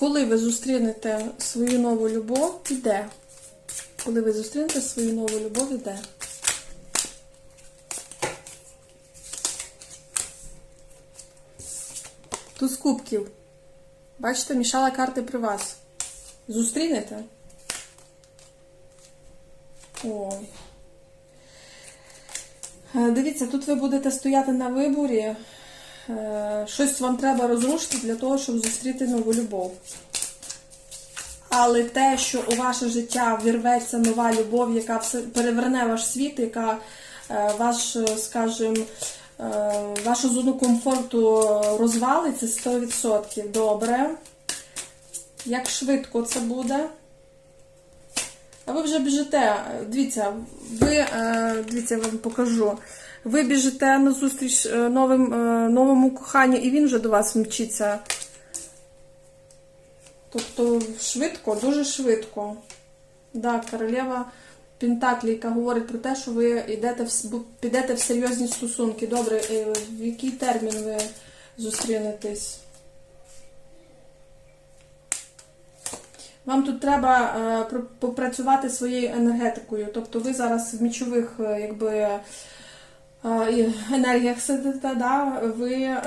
коли ви зустрінете свою нову любов, іде. Коли ви зустрінете свою нову любов, іде. Туз кубків. Бачите, мішала карти при вас. Зустрінете? Ой. Е, Дивіться, тут ви будете стояти на виборі. Е, Щось вам треба розрушити для того, щоб зустріти нову любов. Але те, що у ваше життя вірветься нова любов, яка переверне ваш світ, яка е, ваш, е, скажімо, вашу зону комфорту розвалить, це 100%. Добре. Як швидко це буде? А ви вже біжите. Дивіться, ви дивіться, я вам покажу. Ви біжите на зустріч е, новим, е, новому коханню, і він вже до вас мчиться. Тобто швидко, дуже швидко. Да, королева Пентаклі, яка говорить про те, що ви йдете в, підете в серйозні стосунки. Добре, е, в який термін ви зустрінетесь? Вам тут треба попрацювати своєю енергетикою. Тобто ви зараз в мічових якби, енергіях сидите, да? ви, е,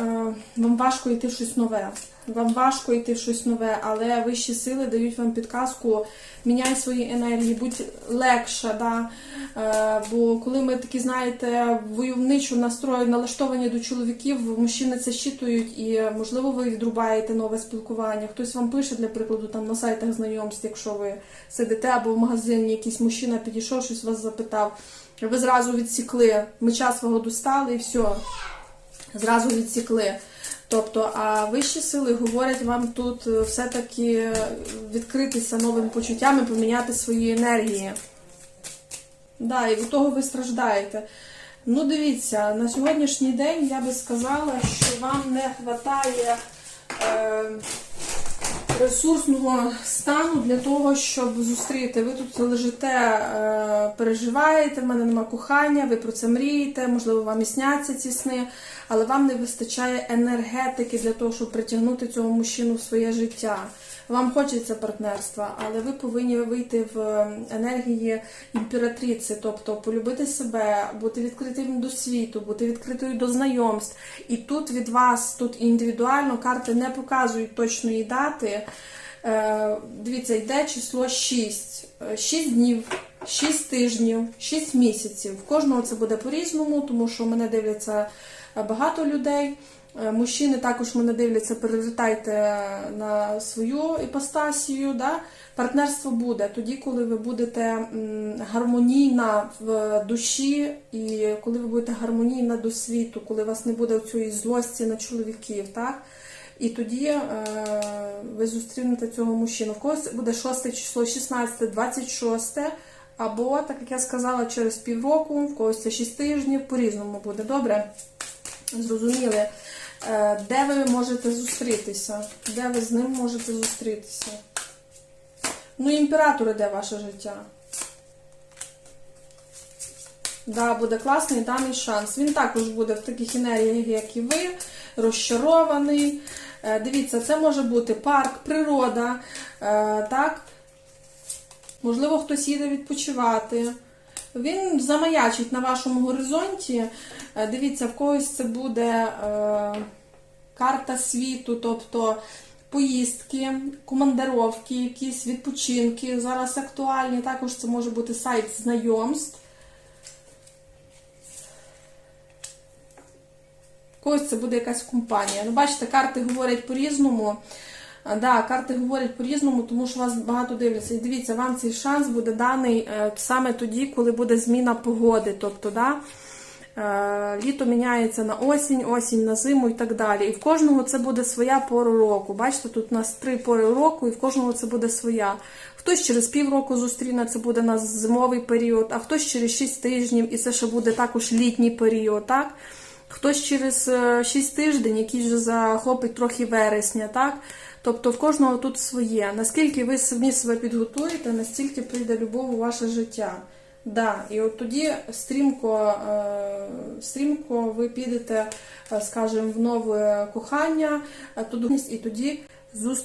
вам важко йти в щось нове. Вам важко йти в щось нове, але вищі сили дають вам підказку, міняй свої енергії, будь легша. Да? Е, бо коли ми такі, знаєте, войовничо настрою налаштовані до чоловіків, мужчини це щитують і, можливо, ви відрубаєте нове спілкування. Хтось вам пише, для прикладу, там на сайтах знайомств, якщо ви сидите або в магазині, якийсь мужчина підійшов, щось вас запитав. Ви зразу відсікли, меча свого достали і все. Зразу відсікли. Тобто, а вищі сили говорять вам тут е, все-таки е, відкритися новим почуттям і поміняти свої енергії. Да, і від того ви страждаєте. Ну, дивіться, на сьогоднішній день я би сказала, що вам не вистачає е, ресурсного стану для того, щоб зустріти. Ви тут лежите, е, переживаєте, в мене нема кохання, ви про це мрієте, можливо, вам і сняться ці сни, але вам не вистачає енергетики для того, щоб притягнути цього мужчину в своє життя. Вам хочеться партнерства, але ви повинні вийти в енергії імператриці, тобто полюбити себе, бути відкритим до світу, бути відкритою до знайомств. І тут від вас, тут індивідуально карти не показують точної дати. Е, Дивіться, йде число 6. 6 днів, 6 тижнів, 6 місяців. В кожного це буде по-різному, тому що мене дивляться е, багато людей. Е, Мужчини також мене дивляться, перевертайте на свою іпостасію. Да? Партнерство буде тоді, коли ви будете гармонійна в душі, і коли ви будете гармонійна до світу, коли у вас не буде цієї злості на чоловіків. Так? І тоді е, ви зустрінете цього мужчину. В когось буде 6 число, 16, 26, або, так як я сказала, через півроку, в когось це 6 тижнів, по-різному буде. Добре? Зрозуміли, Е, де ви можете зустрітися? Де ви з ним можете зустрітися? Ну, імператор іде ваше життя. Да, буде класний даний шанс. Він також буде в таких енергіях, як і ви, розчарований. Е, Дивіться, це може бути парк, природа, е, так? Можливо, хтось їде відпочивати. Він замаячить на вашому горизонті. Е, Дивіться, в когось це буде карта світу, тобто поїздки, командировки, якісь відпочинки. Зараз актуальні. Також це може бути сайт знайомств. Когось це буде якась компанія. Ну, бачите, карти говорять по-різному. Да, карти говорять по-різному, тому що вас багато дивляться. І дивіться, вам цей шанс буде даний е, саме тоді, коли буде зміна погоди. Тобто, да, е, літо міняється на осінь, осінь на зиму і так далі. І в кожного це буде своя пора року. Бачите, тут у нас три пори року, і в кожного це буде своя. Хтось через півроку зустріне, це буде на зимовий період, а хтось через 6 тижнів, і це ще буде також літній період. так? Хтось через 6 тиждень, який вже захопить трохи вересня, так? Тобто в кожного тут своє. Наскільки ви самі себе підготуєте, настільки прийде любов у ваше життя. Да, і от тоді стрімко, е, стрімко ви підете, е, скажімо, в нове кохання, е, і тоді зустріч.